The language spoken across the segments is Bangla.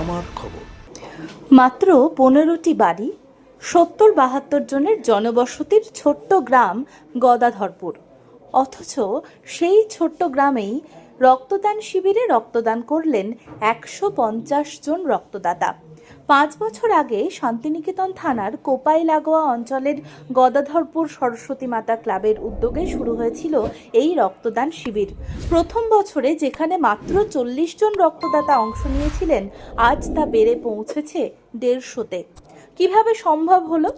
আমার খবর। মাত্র পনেরোটি বাড়ি, সত্তর বাহাত্তর জনের জনবসতির ছোট্ট গ্রাম গদাধরপুর। অথচ সেই ছোট্ট গ্রামেই রক্তদান শিবিরে রক্তদান করলেন একশো পঞ্চাশ জন রক্তদাতা। পাঁচ বছর আগে শান্তিনিকেতন থানার কোপাই লাগোয়া অঞ্চলের গদাধরপুর সরস্বতী মাতা ক্লাবের উদ্যোগে শুরু হয়েছিল এই রক্তদান শিবির। প্রথম বছরে যেখানে মাত্র চল্লিশ জন রক্তদাতা অংশ নিয়েছিলেন, আজ তা বেড়ে পৌঁছেছে দেড়শোতে। কীভাবে সম্ভব হলো?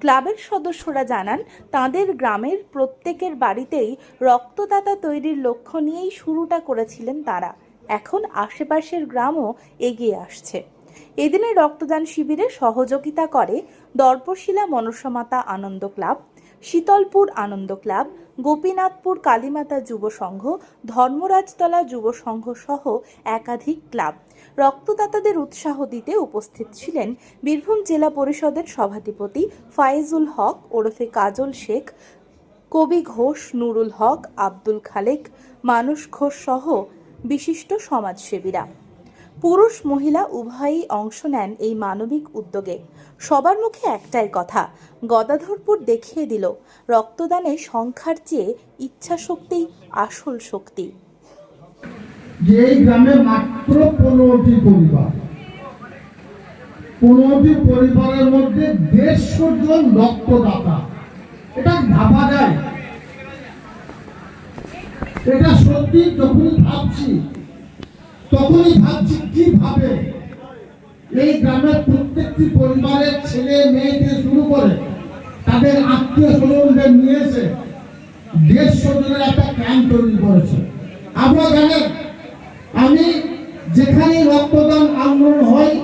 ক্লাবের সদস্যরা জানান, তাদের গ্রামের প্রত্যেকের বাড়িতেই রক্তদাতা তৈরির লক্ষ্য নিয়েই শুরুটা করেছিলেন তারা। এখন আশেপাশের গ্রামও এগিয়ে আসছে। এদিনের রক্তদান শিবিরে সহযোগিতা করে দর্পশিলা মনসমাতা আনন্দ ক্লাব, শীতলপুর আনন্দ ক্লাব, গোপীনাথপুর কালীমাতা যুব সংঘ, ধর্মরাজতলা যুব সংঘ সহ একাধিক ক্লাব। রক্তদাতাদের উৎসাহ দিতে উপস্থিত ছিলেন বীরভূম জেলা পরিষদের সভাধিপতি ফায়েজুল হক, ওরফে কাজল শেখ, কবি ঘোষ, নুরুল হক, আব্দুল খালেক, মানুষ ঘোষ সহ বিশিষ্ট সমাজসেবীরা। পুরুষ, মহিলা, উভয়ই অংশ নেন এই মানবিক উদ্যোগে। সবার মুখে একটাই কথা, গদাধরপুর দেখিয়ে দিল, রক্তদানে সংখ্যার চেয়ে আসল শক্তি। যে এই গ্রামে মাত্র পনেরোটি পরিবার, পনেরোটি পরিবারের মধ্যে দেড়শো জন রক্তদাতা। এটা ভাবা যায়। এটা সত্যি যখনই ভাবছি তখনই ভাবছি কীভাবে এই গ্রামের প্রত্যেকটি পরিবারের ছেলে মেয়েকে শুরু করে তাদের আত্মীয় স্বজনদের নিয়ে এসে দেড়শো জনের একটা ক্যাম্প তৈরি করেছে। আপনারা জানেন, আমি যেখানে রক্তদান আন্দোলন হয়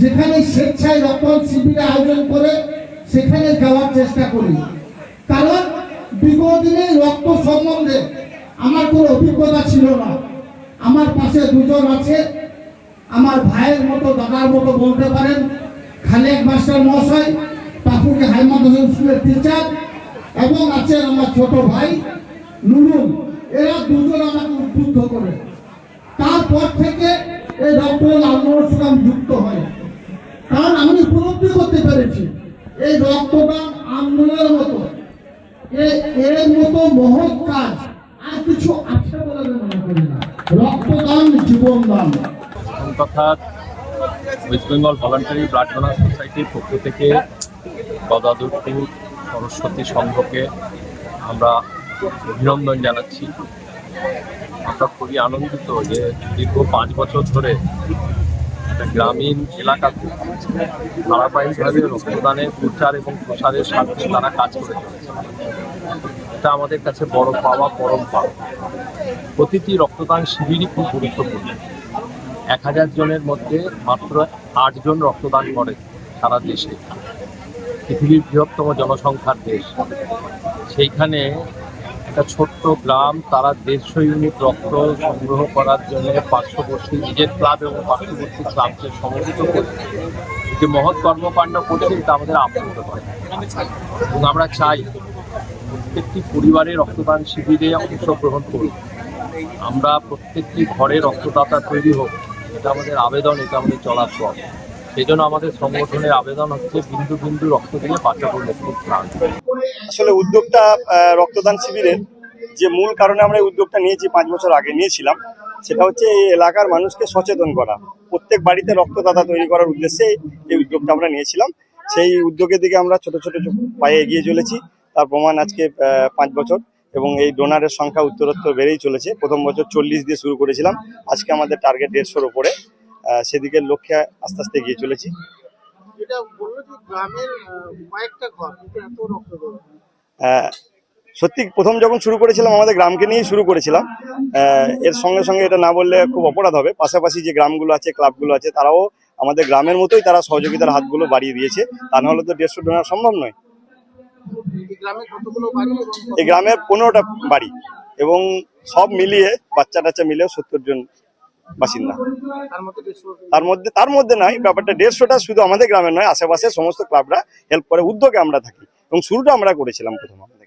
যেখানে স্বেচ্ছায় রক্তদান শিবিরে আয়োজন করে, সেখানে যাওয়ার চেষ্টা করি। কারণ বিগত দিনে রক্ত সম্বন্ধে আমার কোনো অভিজ্ঞতা ছিল না। আমার পাশে দুজন আছে। আমার ভাইয়ের মতো, দাদার মতো বলতে পারেন। খালেক মাস্টার মহাশয়, পাপুকে হাই মাদ্রাসা স্কুলের টিচার এবং আছেন আমার ছোট ভাই নুরুল। এরা দুজন আমাকে উদ্বুদ্ধ করে। তারপর থেকে এই আন্দোলনের সঙ্গে যুক্ত হয়। কারণ আমি উপলব্ধি করতে পেরেছি, এই রক্তদান আন্দোলনের মতো এর মতো মহৎ কাজ আর কিছু আছে বলে মনে করি না। রক্তদান, জীবন দান। প্রথম West Bengal voluntary blood donor সোসাইটির পক্ষ থেকে গদাদুরপুর সরস্বতী সংঘকে আমরা অভিনন্দন জানাচ্ছি। আমরা খুবই আনন্দিত যে দীর্ঘ পাঁচ বছর ধরে একটা গ্রামীণ এলাকাতে ধারাবাহিকভাবে রক্তদানের প্রচার এবং প্রসারের স্বার্থে তারা কাজ করে এটা আমাদের কাছে বড় পাওয়া, পরম পাওয়া। প্রতিটি রক্তদান শিবিরই খুব গুরুত্বপূর্ণ। এক হাজার জনের মধ্যে মাত্র আটজন রক্তদান করে সারা দেশে। পৃথিবীর বৃহত্তম জনসংখ্যার দেশ। সেইখানে একটা ছোট্ট গ্রাম, তারা দেড়শো ইউনিট রক্ত সংগ্রহ করার জন্য পার্শ্ববর্তী নিজের ক্লাব এবং পার্শ্ববর্তী ক্লাবকে সমর্থিত করে যে মহৎ কর্মকাণ্ড করছে, এটা আমাদের আপ্লুত করে। এবং আমরা চাই প্রত্যেকটি পরিবারে রক্তদান শিবিরে অংশগ্রহণ করি আমরা প্রত্যেকটি ঘরে রক্তদাতা তৈরি হোক, এটা আমাদের আবেদন, এটা আমাদের চলার পথ। সেই জন্য আমাদের সংগঠনের আবেদন হচ্ছে বিন্দু বিন্দু রক্ত দিয়ে বাঁচাবো আসলে উদ্যোগটা রক্তদান শিবিরের যে মূল কারণে আমরা এই উদ্যোগটা নিয়েছি, পাঁচ বছর আগে নিয়েছিলাম, সেটা হচ্ছে এই এলাকার মানুষকে সচেতন করা। প্রত্যেক বাড়িতে রক্তদাতা তৈরি করার উদ্দেশ্যে এই উদ্যোগটা আমরা নিয়েছিলাম। সেই উদ্যোগের দিকে আমরা ছোট ছোট পায়ে এগিয়ে চলেছি। তার প্রমাণ আজকে পাঁচ বছর এবং এই ডোনারের সংখ্যা উত্তরোত্তর বেড়েই চলেছে। প্রথম বছর চল্লিশ দিয়ে শুরু করেছিলাম। আজকে আমাদের টার্গেট দেড়শোর ওপরে আহ, সেদিকের লক্ষ্যে আস্তে আস্তে এগিয়ে চলেছি। সত্যি প্রথম যখন শুরু করেছিলাম আমাদের গ্রামকে নিয়েই শুরু করেছিলাম। এর সঙ্গে সঙ্গে এটা না বললে খুব অপরাধ হবে। পাশাপাশি যে গ্রামগুলো আছে ক্লাবগুলো আছে তারাও আমাদের গ্রামের মতোই তারা সহযোগিতার হাতগুলো বাড়িয়ে দিয়েছে। তা নাহলে তো দেড়শো ডোনার সম্ভব নয়। এই গ্রামের পনেরোটা বাড়ি এবং সব মিলিয়ে বাচ্চা টাচ্চা মিলেও সত্তর জন বাসিন্দা। তার মধ্যে তার মধ্যে নয় ব্যাপারটা দেড়শোটা শুধু আমাদের গ্রামের নয় আশেপাশের সমস্ত ক্লাবরা হেল্প করে উদ্যোগে আমরা থাকি। এবং শুরুটা আমরা করেছিলাম প্রথম। আমাদের